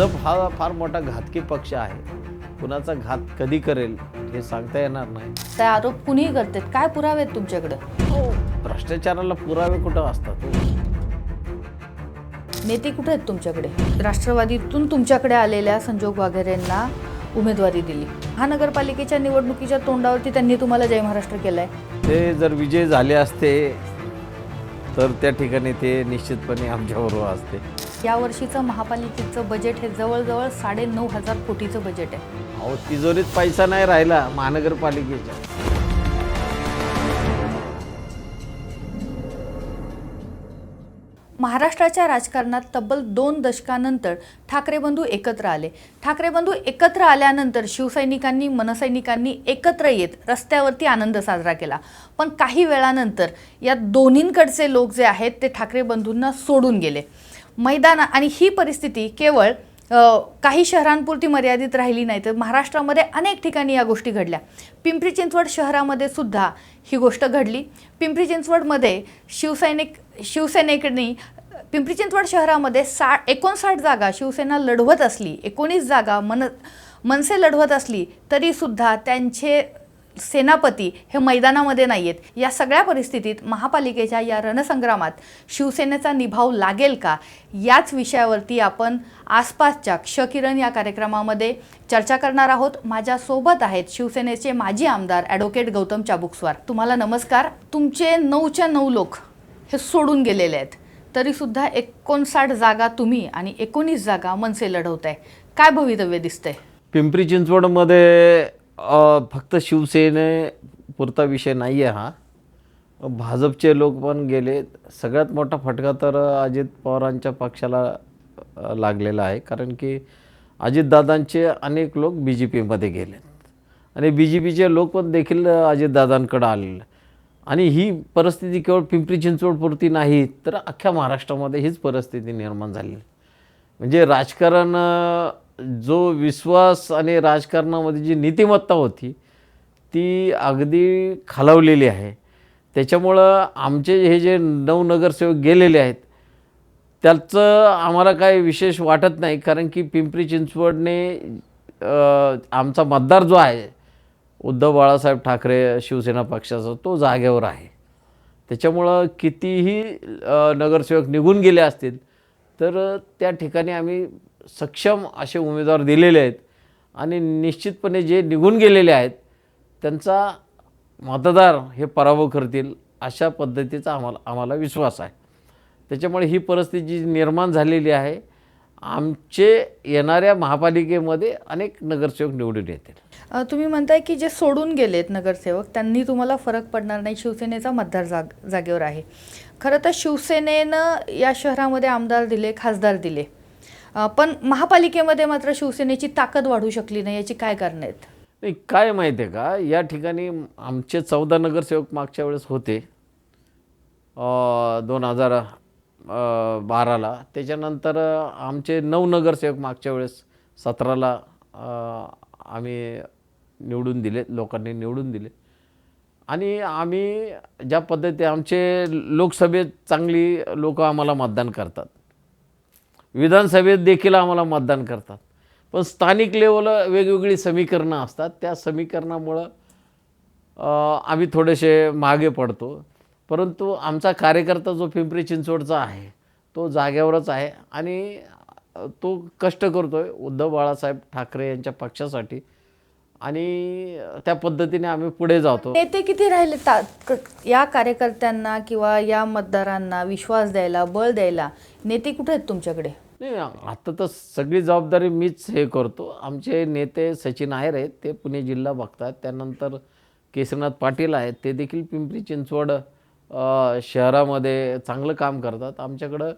भाजप हा फार मोठा घातकी पक्ष आहे कुणाचा घात कधी करेल हे सांगता येणार नाही. ते आरोप कुणीही करतात? काय पुरावे आहेत तुमच्याकडे? भ्रष्टाचाराला पुरावे कुठं असतात? हो? नेते कुठे आहेत तुमच्याकडे? राष्ट्रवादीतून तुमच्याकडे आलेल्या संजोग वाघेरेंना उमेदवारी दिली. महानगरपालिकेच्या निवडणुकीच्या तोंडावरती त्यांनी तुम्हाला जय महाराष्ट्र केलाय. ते जर विजय झाले असते तर त्या ठिकाणी ते निश्चितपणे आमच्याबरोबर असते. या वर्षीचं महापालिकेचं बजेट हे जवळजवळ साडे नऊ हजार कोटीचं बजेट आहे. अहो तिजोरीत पैसा नाही राहिला महानगरपालिकेच्या. महाराष्ट्राच्या राजकारणात तब्बल दोन दशकानंतर ठाकरे बंधू एकत्र आले. ठाकरे बंधू एकत्र आल्यानंतर शिवसैनिकांनी मनसैनिकांनी एकत्र येत रस्त्यावरती आनंद साजरा केला. पण काही वेळानंतर या दोन्हींकडचे लोक जे आहेत ते ठाकरे बंधूंना सोडून गेले. मैदान आणि ही परिस्थिती केवळ काही शहरांपुरती मर्यादित राहिली नाही तर महाराष्ट्रामध्ये अनेक ठिकाणी या गोष्टी घडल्या. पिंपरी चिंचवड शहरामध्ये सुद्धा ही गोष्ट घडली. पिंपरी चिंचवडमध्ये शिवसैनिक शिवसेनेकडनी पिंपरी चिंचवड शहरामध्ये सा एकोणसाठ जागा शिवसेना लढवत असली एकोणीस जागा मन मनसे लढवत असली तरीसुद्धा त्यांचे सेनापती हे मैदानामध्ये नाही आहेत या सगळ्या परिस्थितीत महापालिकेच्या या रणसंग्रामात शिवसेनेचा निभाव लागेल का? याच विषयावरती आपण आसपासच्या क्षकिरण या कार्यक्रमामध्ये चर्चा करणार आहोत. माझ्यासोबत आहेत शिवसेनेचे माजी आमदार ॲडव्होकेट गौतम चाबुकस्वार. तुम्हाला नमस्कार. तुमचे नऊच्या नऊ लोक हे सोडून गेलेले आहेत. तरीसुद्धा एकोणसाठ जागा तुम्ही आणि एकोणीस जागा मनसे लढवत आहे काय भवितव्य दिसतंय? पिंपरी चिंचवडमध्ये फक्त शिवसेने पुरता विषय नाही आहे हा. भाजपचे लोक पण गेले. सगळ्यात मोठा फटका तर अजित पवारांच्या पक्षाला लागलेला आहे. कारण की अजितदादांचे अनेक लोक बी जे पीमध्ये गेले. आणि बी जे पीचे लोक पण देखील अजितदादांकडं आलेले. आणि ही परिस्थिती केवळ पिंपरी चिंचवडपुरती नाही तर अख्ख्या महाराष्ट्रामध्ये हीच परिस्थिती निर्माण झालेली. म्हणजे राजकारण जो विश्वास आणि राजकारणामध्ये जी नीतिमत्ता होती ती अगदी खालावलेली आहे. त्याच्यामुळं आमचे हे जे नऊ नगरसेवक गेलेले आहेत त्याचं आम्हाला काही विशेष वाटत नाही. कारण की पिंपरी चिंचवडने आमचा मतदार जो आहे उद्धव बाळासाहेब ठाकरे शिवसेना पक्षाचा तो जागेवर आहे. त्याच्यामुळं कितीही नगरसेवक निघून गेले असतील तर त्या ठिकाणी आम्ही सक्षम असे उमेदवार दिलेले आहेत आणि निश्चितपणे जे निघून गेलेले आहेत त्यांचा मतदार हे पराभव करतील अशा पद्धतीचा आम्हाला आम्हाला विश्वास आहे. त्याच्यामुळे ही परिस्थिती जी निर्माण झालेली आहे आमचे येणाऱ्या महापालिकेमध्ये अनेक नगरसेवक निवडून येतील. तुम्ही म्हणताय की जे सोडून गेलेत नगरसेवक त्यांनी तुम्हाला फरक पडणार नाही शिवसेनेचा मतदार जाग जागेवर आहे. खरं तर शिवसेनेनं या शहरामध्ये आमदार दिले खासदार दिले. पण महापालिकेमध्ये मात्र शिवसेनेची ताकद वाढू शकली नाही याची काय कारण आहेत? नाही काय माहिती आहे का? या ठिकाणी आमचे चौदा नगरसेवक मागच्या वेळेस होते. दोन हजार बाराला. त्याच्यानंतर आमचे नऊ नगरसेवक मागच्या वेळेस सतराला आम्ही निवडून दिले लोकांनी निवडून दिले. आणि आम्ही ज्या पद्धती आमचे लोकसभेत चांगली लोक आम्हाला मतदान करतात. विधानसभेत देखील आम्हाला मतदान करतात. पण स्थानिक लेवलं वेगवेगळी समीकरणं असतात. त्या समीकरणामुळं आम्ही थोडेसे मागे पडतो. परंतु आमचा कार्यकर्ता जो पिंपरी चिंचवडचा आहे तो जाग्यावरच आहे आणि तो कष्ट करतो आहे उद्धव बाळासाहेब ठाकरे यांच्या पक्षासाठी आणि त्या पद्धतीने आम्ही पुढे जातो. नेते किती राहिले ता क- या कार्यकर्त्यांना किंवा या मतदारांना विश्वास द्यायला बळ द्यायला नेते कुठे आहेत तुमच्याकडे? नाही आता तर सगळी जबाबदारी मीच हे करतो. आमचे नेते सचिन आहेर आहेत ते पुणे जिल्हा बघतात. त्यानंतर केशरनाथ पाटील आहेत ते देखील पिंपरी चिंचवड अ, शहरामध्ये चांगलं काम करतात. आमच्याकडं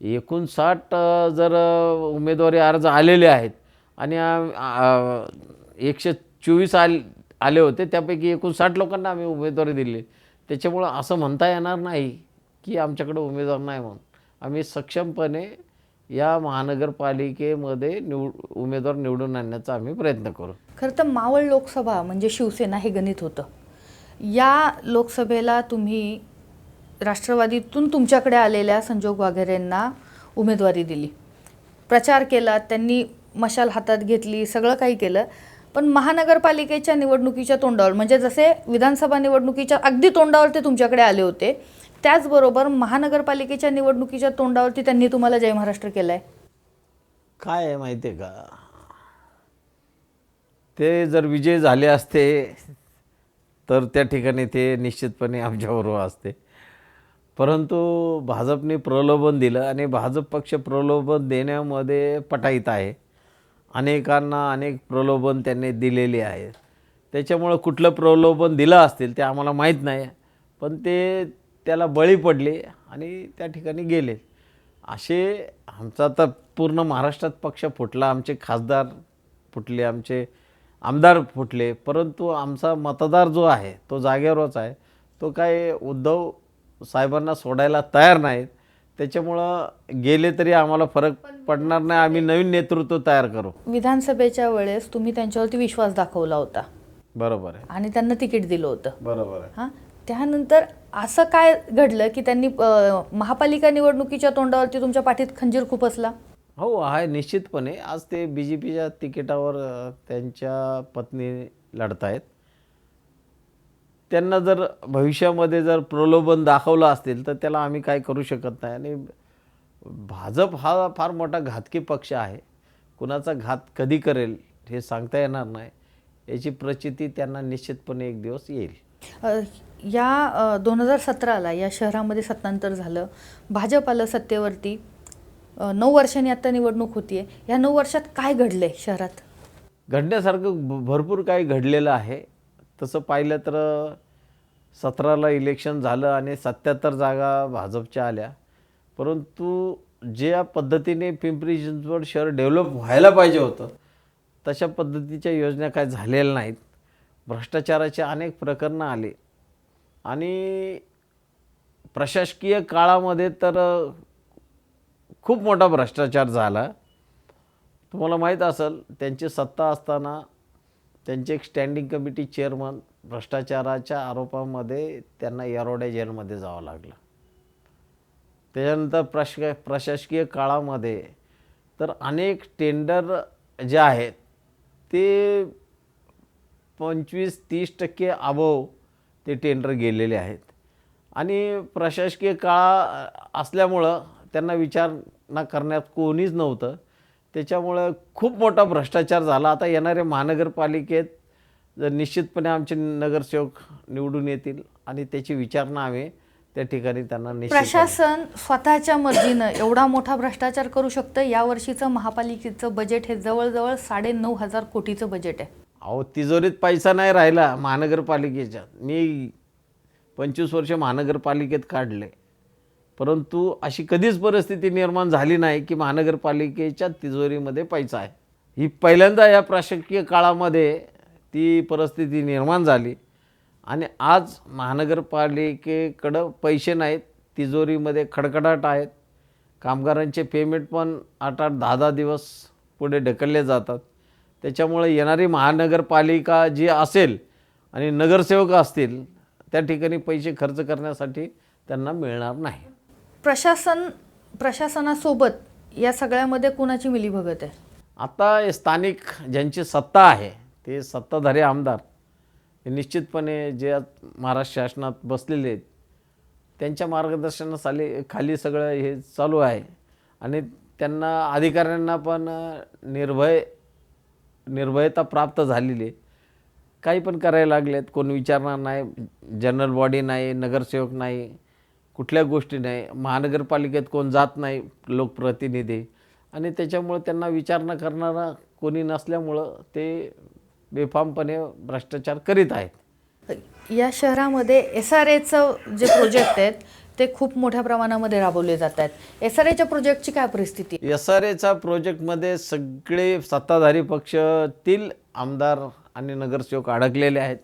एकोणसाठ अ, जर अ, उमेदवारी अर्ज आलेले आहेत आणि आ- आ- एकशे चोवीस आल आले होते त्यापैकी एकोणसाठ लोकांना आम्ही उमेदवारी दिली. त्याच्यामुळं असं म्हणता येणार नाही की आमच्याकडं उमेदवार नाही म्हणून. आम्ही सक्षमपणे या महानगरपालिकेमध्ये निवड उमेदवार निवडून आणण्याचा आम्ही प्रयत्न करू. खरं तर मावळ लोकसभा म्हणजे शिवसेना हे गणित होतं. या लोकसभेला तुम्ही राष्ट्रवादीतून तुमच्याकडे आलेल्या संजोग वाघेरेंना उमेदवारी दिली. प्रचार केला त्यांनी मशाल हातात घेतली सगळं काही केलं. पण महानगरपालिकेच्या निवडणुकीच्या तोंडावर म्हणजे जसे विधानसभा निवडणुकीच्या अगदी तोंडावर ते तुमच्याकडे आले होते त्याचबरोबर महानगरपालिकेच्या निवडणुकीच्या तोंडावरती त्यांनी तुम्हाला जय महाराष्ट्र केलं आहे काय आहे माहिती आहे का? ते जर विजय झाले असते तर त्या ठिकाणी ते निश्चितपणे आमच्याबरोबर असते. परंतु भाजपने प्रलोभन दिलं आणि भाजप पक्ष प्रलोभन देण्यामध्ये पटाईत आहे. अनेकांना अनेक प्रलोभन त्यांनी दिलेली आहेत. त्याच्यामुळं कुठलं प्रलोभन दिलं असतील ते आम्हाला माहीत नाही. पण ते त्याला बळी पडले आणि त्या ठिकाणी गेले. असे आमचा तर पूर्ण महाराष्ट्रात पक्ष फुटला. आमचे खासदार फुटले आमचे आमदार फुटले. परंतु आमचा मतदार जो आहे तो जागेवरच आहे. तो काय उद्धव साहेबांना सोडायला तयार नाहीत. त्याच्यामुळं गेले तरी आम्हाला फरक पडणार नाही. आम्ही नवीन नेतृत्व तयार करू. विधानसभेच्या वेळेस तुम्ही त्यांच्यावरती विश्वास दाखवला होता. बरोबर आहे. आणि त्यांना तिकीट दिलं होतं. बरोबर आहे. हां? त्यानंतर असं काय घडलं की त्यांनी अं, महापालिका निवडणुकीच्या तोंडावरती तुमच्या पाठीत खंजीर खुपसला हो आहे निश्चितपणे. आज ते बी जे पीच्या तिकिटावर अ, त्यांच्या पत्नी लढत आहेत त्यांना जर भविष्यामध्ये जर प्रलोभन दाखवलं असतील तर त्याला आम्ही काय करू शकत नाही. आणि भाजप हा फार मोठा घातकी पक्ष आहे. कुणाचा घात कधी करेल हे सांगता येणार नाही. याची प्रचिती त्यांना निश्चितपणे एक दिवस येईल. या दोन हजार सतराला या शहरामध्ये सत्तांतर झालं. भाजप आलं सत्तेवरती नऊ वर्षांनी आता निवडणूक होतीये. या नऊ वर्षात काय घडलंय शहरात? घडण्यासारखं भरपूर काही घडलेलं आहे. तसं पाहिलं तर सतराला इलेक्शन झालं आणि सत्याहत्तर जागा भाजपच्या आल्या. परंतु ज्या पद्धतीने पिंपरी चिंचवड शहर डेव्हलप व्हायला पाहिजे होतं तशा पद्धतीच्या योजना काय झालेल्या नाहीत. भ्रष्टाचाराचे अनेक प्रकरणं आले. आणि प्रशासकीय काळामध्ये तर खूप मोठा भ्रष्टाचार झाला. तुम्हाला माहीत असेल त्यांची सत्ता असताना त्यांचे एक स्टँडिंग कमिटी चेअरमन भ्रष्टाचाराच्या आरोपामध्ये त्यांना येरोड्या जेलमध्ये जावं लागलं. त्याच्यानंतर प्रश प्रशासकीय काळामध्ये तर अनेक टेंडर जे आहेत ते पंचवीस तीस टक्के अबव ते टेंडर गेलेले आहेत. आणि प्रशासकीय काळ असल्यामुळं त्यांना विचारणा करण्यात कोणीच नव्हतं. त्याच्यामुळं खूप मोठा भ्रष्टाचार झाला. आता येणाऱ्या महानगरपालिकेत जर निश्चितपणे आमचे नगरसेवक निवडून येतील आणि त्याची विचारणा आम्ही त्या ठिकाणी त्यांना निश्चित प्रशासन स्वतःच्या मर्जीनं एवढा मोठा भ्रष्टाचार करू शकतं? यावर्षीचं महापालिकेचं बजेट हे जवळजवळ साडे नऊ हजार कोटीचं बजेट आहे. अहो तिजोरीत पैसा नाही राहिला महानगरपालिकेच्या. मी पंचवीस वर्ष महानगरपालिकेत काढले. परंतु अशी कधीच परिस्थिती निर्माण झाली नाही की महानगरपालिकेच्या तिजोरीमध्ये पैसा आहे. ही पहिल्यांदा या प्रशासकीय काळामध्ये ती परिस्थिती निर्माण झाली आणि आज महानगरपालिकेकडं पैसे नाहीत तिजोरीमध्ये खडखडाट आहेत. कामगारांचे पेमेंट पण आठ आठ दहा दहा दिवस पुढे ढकलले जातात. त्याच्यामुळे येणारी महानगरपालिका जी असेल आणि नगरसेवक असतील त्या ठिकाणी पैसे खर्च करण्यासाठी त्यांना मिळणार नाही. प्रशासन प्रशासनासोबत या सगळ्यामध्ये कुणाची मिलीभगत आहे? आता स्थानिक ज्यांची सत्ता आहे ते सत्ताधारी आमदार हे निश्चितपणे जे महाराष्ट्र शासनात बसलेले आहेत त्यांच्या मार्गदर्शनाखाली खाली सगळं हे चालू आहे. आणि त्यांना अधिकाऱ्यांना पण निर्भय निर्भयता प्राप्त झालेली आहे. काही पण करायला लागलेत कोण विचारणार नाही जनरल बॉडी नाही नगरसेवक नाही कुठल्या गोष्टी नाही. महानगरपालिकेत कोण जात नाही लोकप्रतिनिधी. आणि त्याच्यामुळं त्यांना विचारणा करणारा कोणी नसल्यामुळं ते बेफामपणे भ्रष्टाचार करीत आहेत. या शहरामध्ये एस आर एचं जे प्रोजेक्ट आहेत ते खूप मोठ्या प्रमाणामध्ये राबवले जात आहेत. एस आर एच्या प्रोजेक्टची काय परिस्थिती? एस आर एचा प्रोजेक्टमध्ये सगळे सत्ताधारी पक्षातील आमदार आणि नगरसेवक अडकलेले आहेत.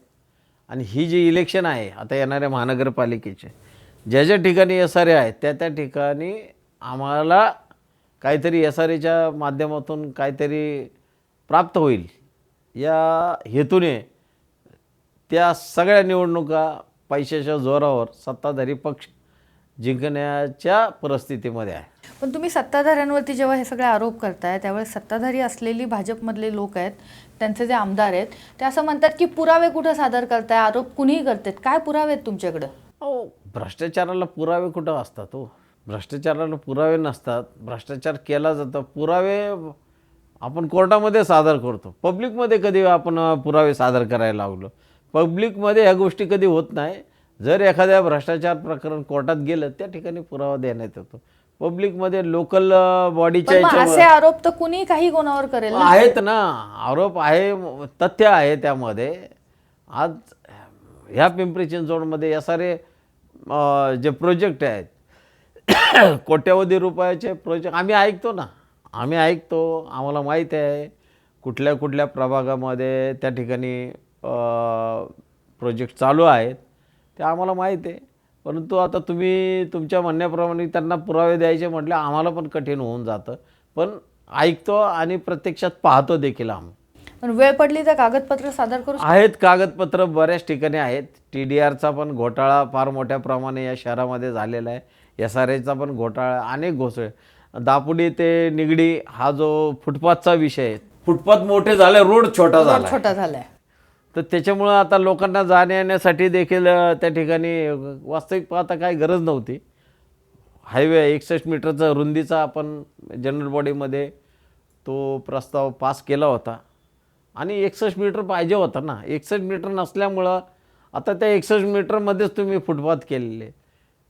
आणि ही जी इलेक्शन आहे आता येणाऱ्या महानगरपालिकेचे ज्या ज्या ठिकाणी एस आर ए आहेत त्या त्या ठिकाणी आम्हाला काहीतरी एस आर एच्या माध्यमातून काहीतरी प्राप्त होईल. या हेतूने त्या सगळ्या निवडणुका पैशाच्या जोरावर सत्ताधारी पक्ष जिंकण्याच्या परिस्थितीमध्ये आहे. पण तुम्ही सत्ताधाऱ्यांवरती जेव्हा हे सगळे आरोप करताय त्यावेळेस सत्ताधारी असलेली भाजपमधले लोक आहेत त्यांचे जे आमदार आहेत ते असं म्हणतात की पुरावे कुठं सादर करताय? आरोप कुणीही करतात. काय पुरावे आहेत तुमच्याकडं? भ्रष्टाचाराला पुरावे कुठं असतात हो? भ्रष्टाचाराला पुरावे नसतात. भ्रष्टाचार केला जातो. पुरावे आपण कोर्टामध्ये सादर करतो. पब्लिकमध्ये कधी आपण पुरावे सादर करायला लागलो? पब्लिकमध्ये ह्या गोष्टी कधी होत नाही. जर एखाद्या भ्रष्टाचार प्रकरण कोर्टात गेलं त्या ठिकाणी पुरावा देण्यात येतो. पब्लिकमध्ये लोकल बॉडीच्या असे आरोप तर कुणी काही कोणावर करेल आहेत ना. आरोप आहे तथ्य आहे त्यामध्ये. आज ह्या पिंपरी चिंचवडमध्ये या सारे जे प्रोजेक्ट आहेत कोट्यवधी रुपयाचे प्रोजेक्ट आम्ही ऐकतो ना. आम्ही ऐकतो आम्हाला माहीत आहे कुठल्या कुठल्या प्रभागामध्ये त्या ठिकाणी प्रोजेक्ट चालू आहेत ते आम्हाला माहीत आहे. परंतु आता तुम्ही तुमच्या म्हणण्याप्रमाणे त्यांना पुरावे द्यायचे म्हटले आम्हाला पण कठीण होऊन जातं. पण ऐकतो आणि प्रत्यक्षात पाहतो देखील आम्ही. पण वेळ पडली तर कागदपत्र सादर करू आहेत कागदपत्र बऱ्याच ठिकाणी आहेत. टी डी आरचा पण घोटाळा फार मोठ्या प्रमाणे या शहरामध्ये झालेला आहे. एस आर एचा पण घोटाळा अनेक घोसळे दापुडी ते निगडी हा जो फुटपाथचा विषय आहे फुटपाथ मोठे झाले रोड छोटा झाला. छोटा झालाय. तर त्याच्यामुळं आता लोकांना जाण्या येण्यासाठी देखील त्या ठिकाणी वास्तविक पाहता काही गरज नव्हती. हायवे एकसष्ट मीटरचा रुंदीचा आपण जनरल बॉडीमध्ये तो प्रस्ताव पास केला होता. आणि एकसष्ट मीटर पाहिजे होता ना. एकसष्ट मीटर नसल्यामुळं आता त्या एकसष्ट मीटरमध्येच तुम्ही फुटपाथ केलेले.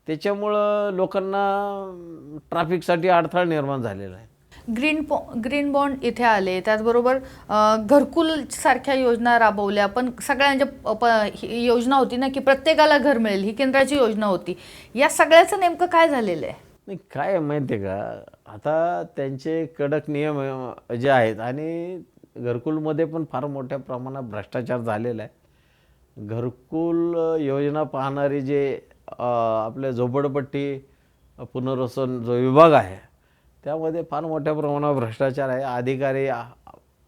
त्याच्यामुळं लोकांना ट्रॅफिकसाठी अडथळा निर्माण झालेला आहे. ग्रीन पॉ ग्रीन बॉन्ड इथे आले. त्याचबरोबर घरकुल सारख्या योजना राबवल्या. पण सगळ्यांच्या प- योजना होती ना की प्रत्येकाला घर मिळेल. ही केंद्राची योजना होती. या सगळ्याचं नेमकं काय झालेलं आहे? नाही काय माहिती आहे का? आता त्यांचे कडक नियम जे आहेत आणि घरकुलमध्ये पण फार मोठ्या प्रमाणात भ्रष्टाचार झालेला आहे. घरकुल योजना पाहणारी जे आपले आपल्या झोपडपट्टी पुनर्वसन जो विभाग आहे त्यामध्ये फार मोठ्या प्रमाणावर भ्रष्टाचार आहे. अधिकारी आ-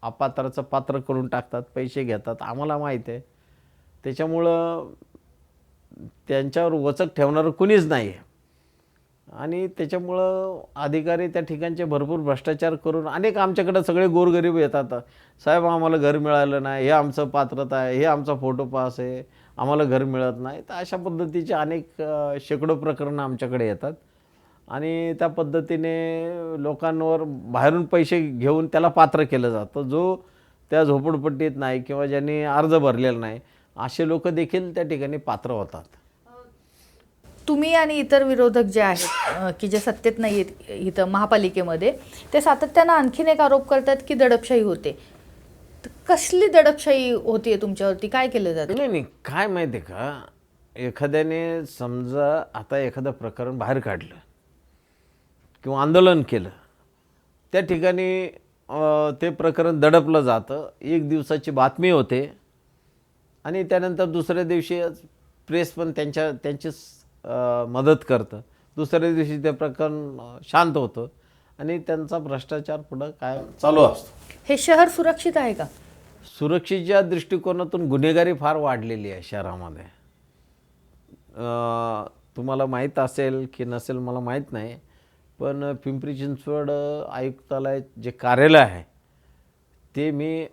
अपात्राचं पात्र करून टाकतात पैसे घेतात आम्हाला माहीत आहे. त्याच्यामुळं त्यांच्यावर वचक ठेवणारं कुणीच नाही आहे आणि त्याच्यामुळं अधिकारी त्या ठिकाणचे भरपूर भ्रष्टाचार करून अनेक आमच्याकडं सगळे गोरगरीब येतात. साहेब आम्हाला घर मिळालं नाही हे आमचं पात्रता आहे हे आमचा फोटो पास आहे आम्हाला घर मिळत नाही. तर अशा पद्धतीचे अनेक शेकडो प्रकरणं आमच्याकडे येतात. आणि त्या पद्धतीने लोकांवर बाहेरून पैसे घेऊन त्याला पात्र केलं जातं. जो त्या झोपडपट्टीत नाही किंवा ज्यांनी अर्ज भरलेला नाही असे लोक देखील त्या ठिकाणी पात्र होतात. तुम्ही आणि इतर विरोधक जे आहेत की जे सत्तेत नाही आहेत इथं महापालिकेमध्ये ते सातत्यानं आणखीन एक आरोप करतात की दडपशाही होते. तर कसली दडपशाही होतीये तुमच्यावरती? काय केलं जातं? नाही नाही. काय माहिती आहे का? एखाद्याने समजा आता एखादं प्रकरण बाहेर काढलं किंवा आंदोलन केलं त्या ठिकाणी ते प्रकरण दडपलं जातं. एक दिवसाची बातमी होते आणि त्यानंतर दुसऱ्या दिवशी प्रेस पण त्यांच्या त्यांचीच मदत करतं. दुसऱ्या दिवशी ते प्रकरण शांत होतं आणि त्यांचा भ्रष्टाचार पुढं काय चालू असतो. हे शहर सुरक्षित आहे का? सुरक्षेच्या दृष्टिकोनातून गुन्हेगारी फार वाढलेली आहे शहरामध्ये. तुम्हाला माहीत असेल की नसेल मला माहीत नाही पण पिंपरी चिंचवड आयुक्तालय जे कार्यालय आहे ते मी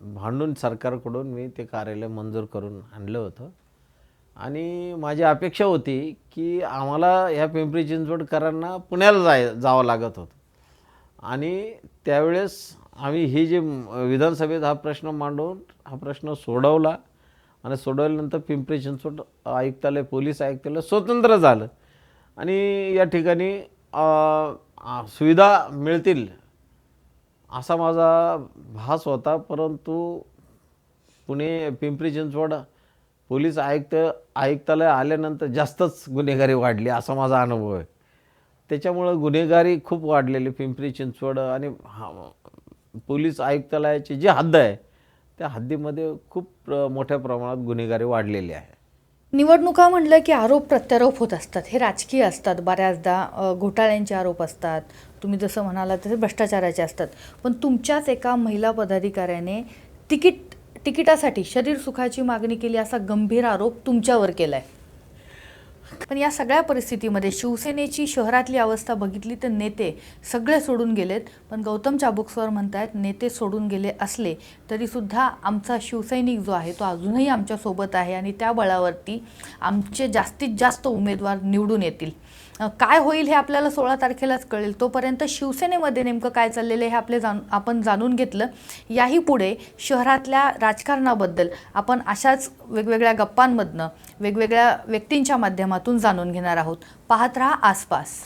भांडून सरकारकडून मी ते कार्यालय मंजूर करून आणलं होतं. आणि माझी अपेक्षा होती की आम्हाला ह्या पिंपरी चिंचवडकरांना पुण्याला जाय जावं लागत होतं. आणि त्यावेळेस आम्ही ही जे विधानसभेत हा प्रश्न मांडून हा प्रश्न सोडवला आणि सोडवल्यानंतर पिंपरी चिंचवड आयुक्तालय पोलीस आयुक्तालय स्वतंत्र झालं. आणि या ठिकाणी सुविधा मिळतील असा माझा भास होता परंतु पुणे पिंपरी चिंचवड पोलीस आयुक्त आयुक्तालय आल्यानंतर जास्तच गुन्हेगारी वाढली असा माझा अनुभव आहे. त्याच्यामुळं गुन्हेगारी खूप वाढलेली पिंपरी चिंचवड आणि हा पोलीस आयुक्तालयाची जी हद्द आहे त्या हद्दीमध्ये खूप मोठ्या प्रमाणात गुन्हेगारी वाढलेली आहे. निवडणुका म्हटलं की आरोप प्रत्यारोप होत असतात हे राजकीय असतात बऱ्याचदा घोटाळ्यांचे आरोप असतात. तुम्ही जसं म्हणाला तसे भ्रष्टाचाराचे असतात. पण तुमच्याच एका महिला पदाधिकाऱ्याने तिकीट तिकिटासाठी शरीर सुखाची मागणी केली असा गंभीर आरोप तुमच्यावर केलाय. पण या सगळ्या परिस्थितीमध्ये शिवसेनेची शहरातली अवस्था बघितली तर नेते सगळे सोडून गेलेत. पण गौतम चाबुकस्वर म्हणतायत नेते सोडून गेले असले तरीसुद्धा आमचा शिवसैनिक जो आहे तो अजूनही आमच्यासोबत आहे आणि त्या बळावरती आमचे जास्तीत जास्त उमेदवार निवडून येतील. काय होईल हे आपल्याला सोळा तारखेलाच कळेल. तोपर्यंत शिवसेनेमध्ये नेमकं काय चाललेलं आहे हे आपले जाण आपण जाणून घेतलं. याही पुढे शहरातल्या राजकारणाबद्दल आपण अशाच वेगवेगळ्या गप्पांमधनं वेगवेगळ्या व्यक्तींच्या माध्यमातून जाणून घेणार आहोत. पाहत रहा आसपास.